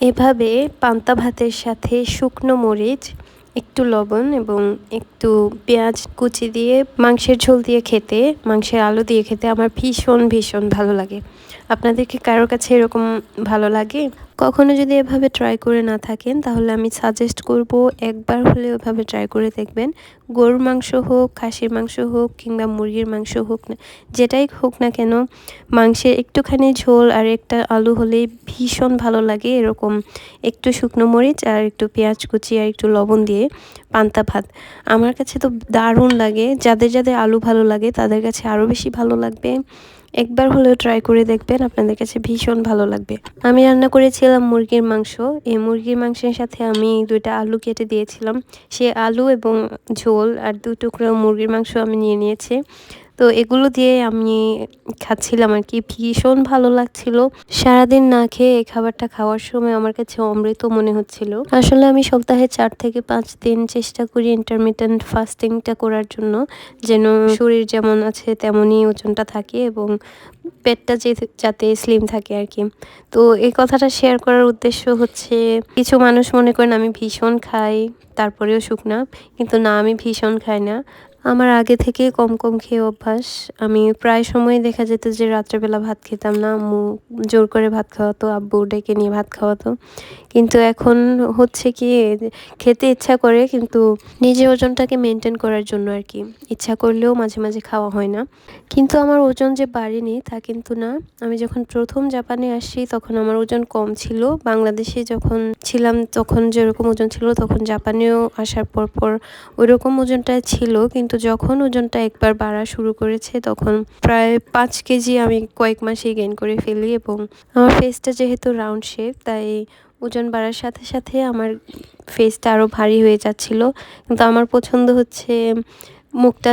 এভাবে পান্তা ভাতের সাথে শুকনো মরিচ, একটু লবণ এবং একটু পেঁয়াজ কুচি দিয়ে মাংসের ঝোল দিয়ে খেতে, মাংসের আলু দিয়ে খেতে আমার ভীষণ ভীষণ ভালো লাগে। আপনাদেরকে কারোর কাছে এরকম ভালো লাগে? কখনো যদি এভাবে ট্রাই করে না থাকেন, তাহলে আমি সাজেস্ট করব একবার হলে ওভাবে ট্রাই করে দেখবেন। গরুর মাংস হোক, খাসির মাংস হোক, কিংবা মুরগির মাংস হোক না, যেটাই হোক না কেন, মাংসের একটুখানি ঝোল আর একটা আলু হলেই ভীষণ ভালো লাগে এরকম একটু শুকনো মরিচ আর একটু পেঁয়াজ কুচি আর একটু লবণ দিয়ে পান্তা ভাত। আমার কাছে তো দারুণ লাগে, যাদের যাদের আলু ভালো লাগে তাদের কাছে আরও বেশি ভালো লাগবে। একবার হলেও ট্রাই করে দেখবেন, আপনাদের কাছে ভীষণ ভালো লাগবে। আমি রান্না করেছিলাম মুরগির মাংস। এই মুরগির মাংসের সাথে আমি দুইটা আলু কেটে দিয়েছিলাম। সে আলু এবং ঝোল আর দু টুকরো মুরগির মাংস আমি নিয়ে নিয়েছি। তো এগুলো দিয়ে আমি খাচ্ছিলাম আর কি। ভীষণ ভালো লাগছিল। সারাদিন না খেয়ে এই খাবারটা খাওয়ার সময় আমার কাছে অমৃত মনে হচ্ছিল। আসলে আমি সপ্তাহে চার থেকে পাঁচ দিন চেষ্টা করি ইন্টারমিডিয়েন্ট ফাস্টিংটা করার জন্য। যেন শরীর যেমন আছে তেমনই ওজনটা থাকে এবং পেটটা যে যাতে স্লিম থাকে আর কি। তো এই কথাটা শেয়ার করার উদ্দেশ্য হচ্ছে, কিছু মানুষ মনে করেন আমি ভীষণ খাই, তারপরেও শুকনা। কিন্তু না, আমি ভীষণ খাই না। আমার আগে থেকে কম কম খেয়ে অভ্যাস। আমি প্রায় সময় দেখা যেত যে রাত্রেবেলা ভাত খেতাম না, আম্মু জোর করে ভাত খাওয়াতো, আব্বু ডেকে নিয়ে ভাত খাওয়াতো। কিন্তু এখন হচ্ছে কি, খেতে ইচ্ছা করে কিন্তু নিজের ওজনটাকে মেনটেন করার জন্য আর কি। ইচ্ছা করলেও মাঝে মাঝে খাওয়া হয় না। কিন্তু আমার ওজন যে বাড়েনি তা কিন্তু না। আমি যখন প্রথম জাপানে আসি তখন আমার ওজন কম ছিল। বাংলাদেশে যখন ছিলাম তখন যেরকম ওজন ছিল তখন জাপানেও আসার পর পর ওই রকম ওজনটা ছিল। কিন্তু যখন ওজনটা একবার বাড়া শুরু করেছে, তখন প্রায় পাঁচ কেজি আমি কয়েক মাসেই গেইন করে ফেলি এবং আমার ফেসটা যেহেতু রাউন্ড শেপ তাই ওজন বাড়ার সাথে সাথে আমার ফেসটা আরও ভারী হয়ে যাচ্ছিল। কিন্তু আমার পছন্দ হচ্ছে মুখটা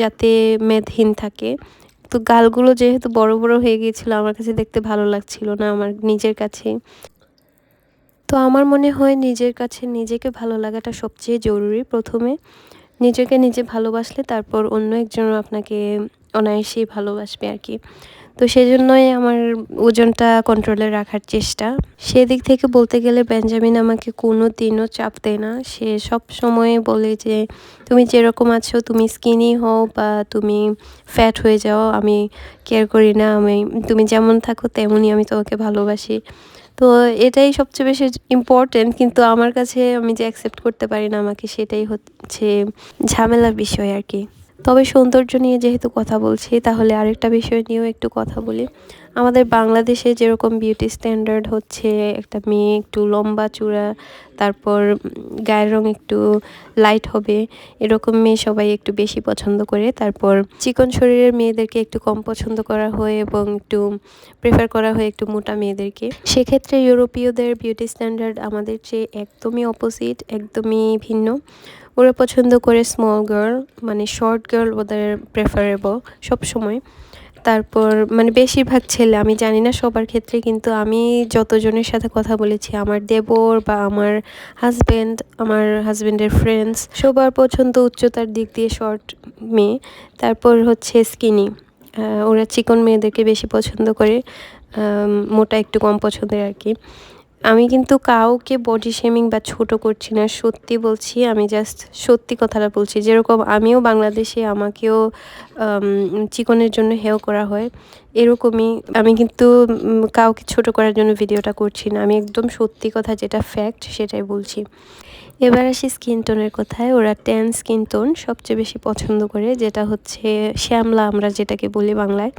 যাতে মেদহীন থাকে। তো গালগুলো যেহেতু বড় বড় হয়ে গিয়েছিল, আমার কাছে দেখতে ভালো লাগছিল না আমার নিজের কাছে। তো আমার মনে হয় নিজের কাছে নিজেকে ভালো লাগাটা সবচেয়ে জরুরি প্রথমে। নিজেকে নিজে ভালোবাসলে তারপর অন্য একজন আপনাকে অনায়াসেই ভালোবাসবে আর কি। তো সেই জন্যই আমার ওজনটা কন্ট্রোলে রাখার চেষ্টা। সেদিক থেকে বলতে গেলে বেঞ্জামিন আমাকে কোনো দিনও চাপ দেয় না। সে সব সময় বলে যে, তুমি যেরকম আছো, তুমি স্কিনি হও বা তুমি ফ্যাট হয়ে যাও, আমি কেয়ার করি না, আমি, তুমি যেমন থাকো তেমনই আমি তোমাকে ভালোবাসি। তো এটাই সবচেয়ে বেশি ইম্পর্টেন্ট কিন্তু আমার কাছে আমি যে অ্যাকসেপ্ট করতে পারি না আমাকে সেটাই হচ্ছে ঝামেলার বিষয় আর কি। তবে সৌন্দর্য নিয়ে যেহেতু কথা বলছি, তাহলে আরেকটা বিষয় নিয়েও একটু কথা বলি। আমাদের বাংলাদেশে যেরকম বিউটি স্ট্যান্ডার্ড হচ্ছে, একটা মেয়ে একটু লম্বা চূড়া, তারপর গায়ের রং একটু লাইট হবে, এরকম মেয়ে সবাই একটু বেশি পছন্দ করে। তারপর চিকন শরীরের মেয়েদেরকে একটু কম পছন্দ করা হয় এবং একটু প্রেফার করা হয় একটু মোটা মেয়েদেরকে। সেক্ষেত্রে ইউরোপীয়দের বিউটি স্ট্যান্ডার্ড আমাদের চেয়ে একদমই অপোজিট একদমই ভিন্ন। ওরা পছন্দ করে স্মল গার্ল মানে শর্ট গার্ল ওদের প্রেফারেবল সবসময়। তারপর মানে বেশিরভাগ ছেলে, আমি জানি না সবার ক্ষেত্রে, কিন্তু আমি যতজনের সাথে কথা বলেছি, আমার দেবর বা আমার হাজব্যান্ড আমার হাজব্যান্ডের ফ্রেন্ডস সবার পছন্দ উচ্চতার দিক দিয়ে শর্ট মেয়ে, তারপর হচ্ছে স্কিনি ওরা চিকন মেয়েদেরকে বেশি পছন্দ করে মোটা একটু কম পছন্দের আর কি। আমি কিন্তু কাউকে বডি শেমিং বা ছোট করছি না, সত্যি বলছি, আমি জাস্ট সত্যি কথাটা বলছি। যেরকম আমিও বাংলাদেশে আমাকেও চিকনের জন্য হেও করা হয়। এরকমই। আমি কিন্তু কাউকে ছোট করার জন্য ভিডিওটা করছি না। আমি একদম সত্যি কথা যেটা ফ্যাক্ট সেটাই বলছি। এবার আসি স্কিন টোনের কথায়। ওরা ট্যান স্কিন টোন সবচেয়ে বেশি পছন্দ করে, যেটা হচ্ছে শ্যামলা আমরা যেটাকে বলি বাংলায়।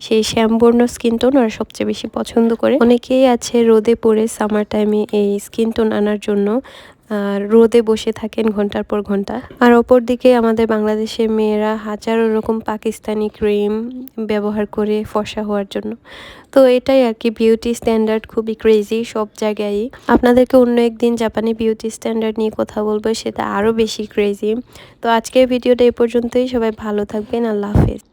সেই শ্যামবর্ণ স্কিন টোন ওরা সবচেয়ে বেশি পছন্দ করে। অনেকেই আছে রোদে পড়ে সামার টাইমে এই স্কিন টোন আনার জন্য। রোদে বসে থাকেন ঘণ্টার পর ঘণ্টা। আর অপর দিকে আমাদের বাংলাদেশের মেয়েরা হাজারো রকম পাকিস্তানি ক্রিম ব্যবহার করে ফর্সা হওয়ার জন্য। তো এটাই আর কি বিউটি স্ট্যান্ডার্ড খুবই ক্রেজি সব জায়গায় আপনাদেরকে অন্য একদিন জাপানি বিউটি স্ট্যান্ডার্ড নিয়ে কথা বলব, সেটা আরও বেশি ক্রেজি তো আজকের ভিডিওটা এই পর্যন্তই, সবাই ভালো থাকবেন, আল্লাহ হাফেজ।